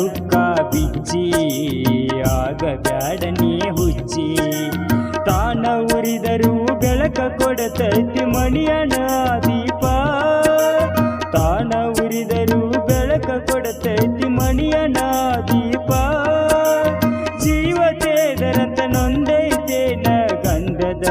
ದುಃಖ ಬಿಚ್ಚಿ, ಆಗ ಬ್ಯಾಡನೇ ಹುಚ್ಚಿ. ತಾನ ಉರಿದರೂ ಬೆಳಕ ಕೊಡತೈತಿ ಮಣಿಯಣ ದೀಪ. ತಾನ ಉರಿದರೂ ಬೆಳಕ ಕೊಡತೈತಿ ಮಣಿಯಣ ದೀಪ. ಜೀವತೆ ದರಂತ ನೊಂದೈತೆ ನ ಗಂಧದ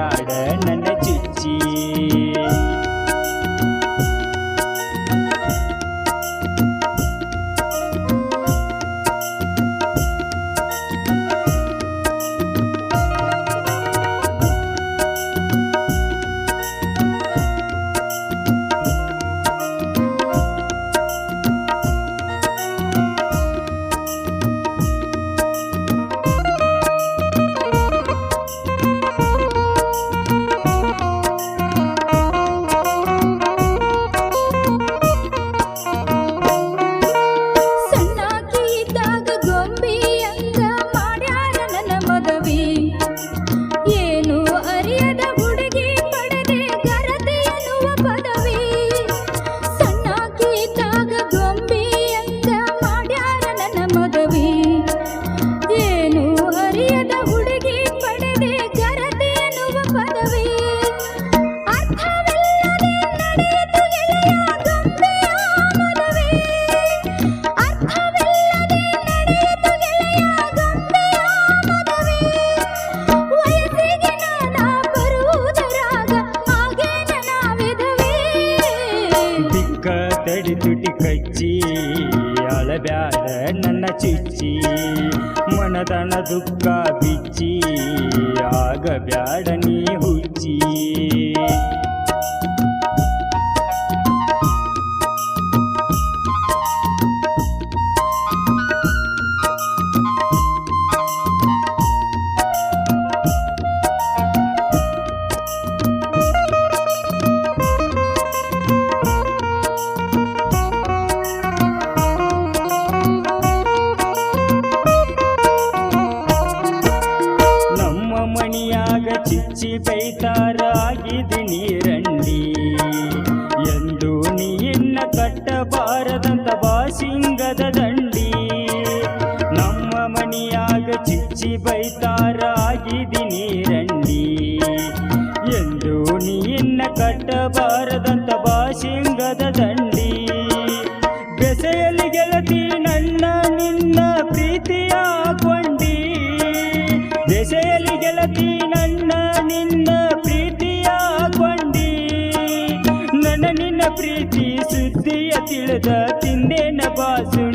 ಅಳಬ್ಯಾಡ ನನ್ನ ತಡಿ ತುಟಿ ಕಚ್ಚಿ ಅಳಬ್ಯಾಡ ನನ್ನ ಚುಚ್ಚಿ ಮನದನ ದುಃಖ ಬಿಚ್ಚಿ ಆಗಬ್ಯಾಡ ಚಿಚ್ಚಿ ಬೈತಾರಾಗಿದೆ ನೀರಂಡಿ ಎಂದು ನೀನ್ನ ಕಟ್ಟಬಾರದಂತ ಬಾಸಿಂಗದ ದಂಡಿ. ನಮ್ಮ ಮನೆಯಾಗ ಚಿಚ್ಚಿ ಬೈತಾರಾಗಿದೆ ನೀರಂಡಿ ಗೆಳತಿ ನನ್ನ ನಿನ್ನ ಪ್ರೀತಿಯ ಕೊಂಡಿ. ನನ್ನ ನಿನ್ನ ಪ್ರೀತಿ ಸುದ್ದಿಯ ತಿಳಿದ ತಿಂದೇನ ಬಾಸುಂಡಿ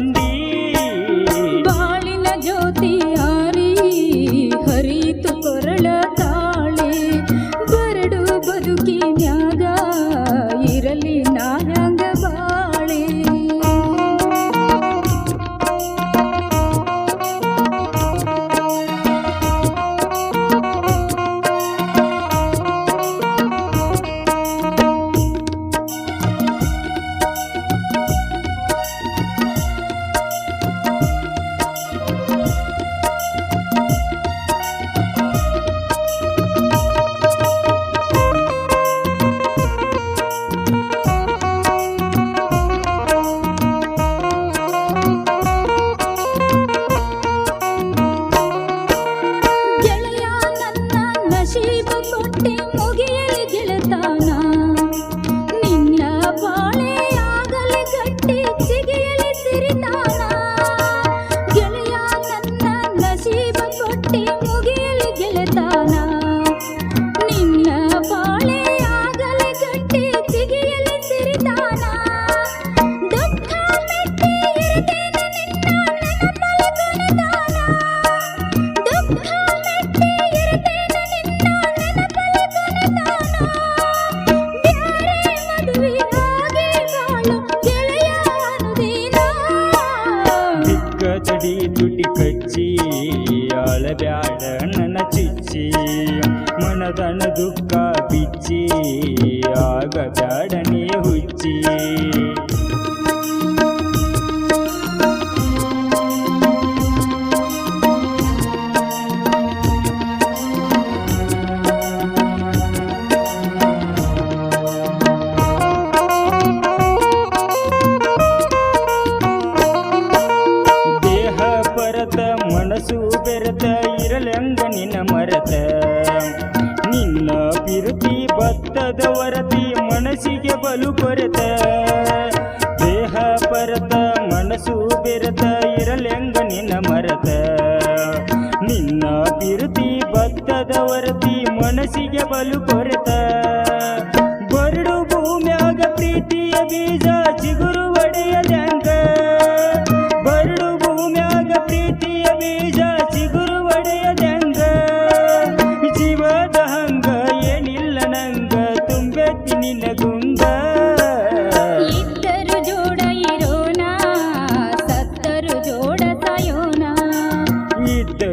ಅಳಬ್ಯಾಡ ನನ್ನ ಚಿಚ್ಚಿ ಮನದನ ದುಃಖ ಬಿಚ್ಚಿ ಆಗಬ್ಯಾಡ ನೀ ಹುಚ್ಚಿ ಇರಲೆಂದ ನಿನ್ನ ಮರೆತ. ನಿನ್ನ ಬಿರುತಿ ಭತ್ತದ ವರತಿ ಮನಸ್ಸಿಗೆ ಬಲು ಕೊರೆತ. ದೇಹ ಪರತ, ಮನಸ್ಸು ಬೆರೆತ ಇರಲೆಂದ ನಿನ್ನ ಮರೆತ. ನಿನ್ನ ಬಿರುತಿ ಭತ್ತದ ವರತಿ ಮನಸ್ಸಿಗೆ ಬಲು ಕೊರೆತ. ಬರಡು ಭೂಮ್ಯಾಗ ಪ್ರೀತಿಯ ಬೀಜ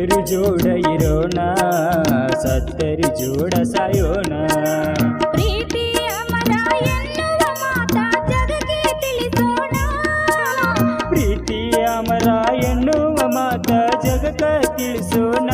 ಸತ್ತರು ಜೋಡ ಇರೋಣ ಸತ್ತರಿ ಜೋಡ ಸಾಯೋಣ ಪ್ರೀತಿಯ ಮರ ಎನ್ನುವ ಮಾತ ಜಗಕ ತಿಳಿಸೋಣ